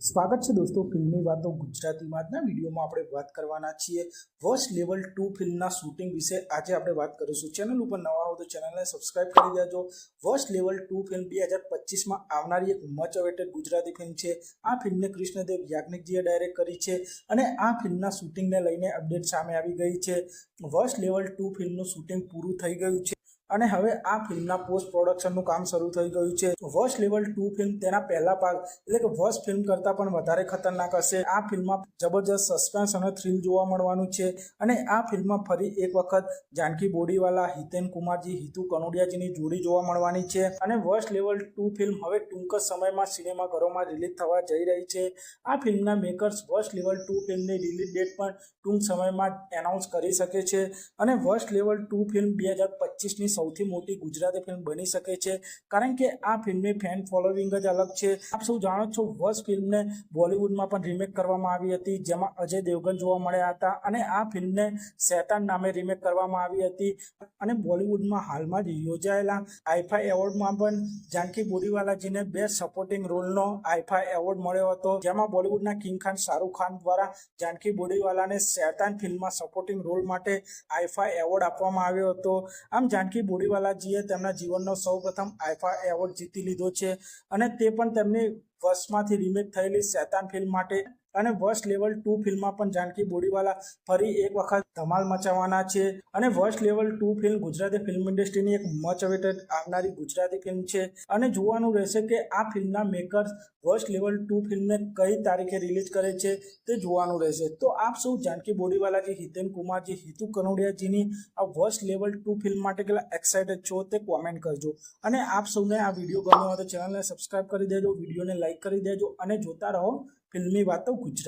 સ્વાગત છે દોસ્તો ફિલ્મની વાતો ગુજરાતીમાં. આજના વિડીયોમાં આપણે વાત કરવાના છીએ વર્સ્ટ લેવલ ટુ ફિલ્મના શૂટિંગ વિશે. આજે આપણે વાત કરીશું. ચેનલ ઉપર નવા હો તો ચેનલને સબસ્ક્રાઇબ કરી દેજો. વર્સ્ટ લેવલ ટુ ફિલ્મ બે હજાર પચીસમાં આવનારી એક મચ અવેટેડ ગુજરાતી ફિલ્મ છે. આ ફિલ્મને કૃષ્ણદેવ યાજ્ઞિકજીએ ડાયરેક્ટ કરી છે અને આ ફિલ્મના શૂટિંગને લઈને અપડેટ સામે આવી ગઈ છે. વર્સ્ટ લેવલ ટુ ફિલ્મનું શૂટિંગ પૂરું થઈ ગયું છે. અને હવે આ ફિલ્મના પોસ્ટ પ્રોડક્શનનું કામ શરૂ થઈ ગયું છે. વર્સ્ટ લેવલ ટુ ફિલ્મ તેના પહેલા ભાગ, એટલે કે વર્ષ ફિલ્મ કરતાં પણ વધારે ખતરનાક હશે. આ ફિલ્મમાં જબરજસ્ત સસ્પેન્સ અને થ્રિલ જોવા મળવાનું છે. અને આ ફિલ્મમાં ફરી એક વખત જાનકી બોડીવાલા હિતેન કુમારજી, હિતુ કનોડિયાજીની જોડી જોવા મળવાની છે. અને વર્સ્ટ લેવલ ટુ ફિલ્મ હવે ટૂંક જ સમયમાં સિનેમાઘરોમાં રિલીઝ થવા જઈ રહી છે. આ ફિલ્મના મેકર્સ વર્સ્ટ લેવલ ટુ ફિલ્મની રિલીઝ ડેટ પણ ટૂંક સમયમાં એનાઉન્સ કરી શકે છે. અને વર્સ્ટ લેવલ ટુ ફિલ્મ બે હજાર પચીસની સૌથી મોટી ગુજરાતી ફિલ્મ બની શકે છે. કારણ કે આ ફિલ્મની ફેન ફોલોવિંગ જ અલગ છે. આપ સૌ જાણો છો, વર્ષ ફિલ્મને બોલિવૂડમાં પણ રીમેક કરવામાં આવી હતી, જેમાં અજય દેવગન જોવા મળ્યા હતા અને આ ફિલ્મને શેતાન નામે રીમેક કરવામાં આવી હતી અને બોલિવૂડમાં હાલમાં જ યોજાયેલા આઈફા એવોર્ડમાં પણ જાનકી બોરીવાલાજીને બેસ્ટ સપોર્ટિંગ રોલનો આઈફા એવોર્ડ મળ્યો હતો, જેમાં બોલિવૂડના કિંગ ખાન, શાહરૂખ ખાન દ્વારા જાનકી બોરીવાલાને શેતાન ફિલ્મમાં સપોર્ટિંગ રોલ માટે આઈફા એવોર્ડ આપવામાં આવ્યો હતો. આમ જાનકી બોરીવાલાજીએ તેમના જીવનનો સૌપ્રથમ આઈફા એવોર્ડ જીતી લીધો છે અને તે પણ તેમની વર્ષમાંથી રિમેક થયેલી શેતાન ફિલ્મ માટે અને વર્સ્ટ લેવલ ટુ ફિલ્મમાં પણ જાનકી બોડીવાલા ફરી એક વખત ધમાલ મચાવવાના છે. અને worst level two film Gujarati film ઇન્ડસ્ટ્રીની એક મચ અવેટેડ આવનારી ગુજરાતી ફિલ્મ છે. અને જોવાનું રહેશે કે આ ફિલ્મના મેકર્સ વર્સ્ટ લેવલ ટુ ફિલ્મને કઈ તારીખે રિલીઝ કરે છે તે જોવાનું રહેશે. તો આપ સૌ જાનકી બોડીવાલાજી, હિતેન કુમારજી, હિતુ કનોડિયાજીની આ વર્સ્ટ લેવલ ટુ ફિલ્મ માટે કેટલા એક્સાઇટેડ છો તે કોમેન્ટ કરજો. અને આપ સૌને આ વીડિયો ગમ્યો હોય તો ચેનલને સબસ્ક્રાઇબ કરી દેજો, વિડીયોને લાઇક કરી દેજો અને જોતા રહો ફિલ્મી વાતો ગુજરાત.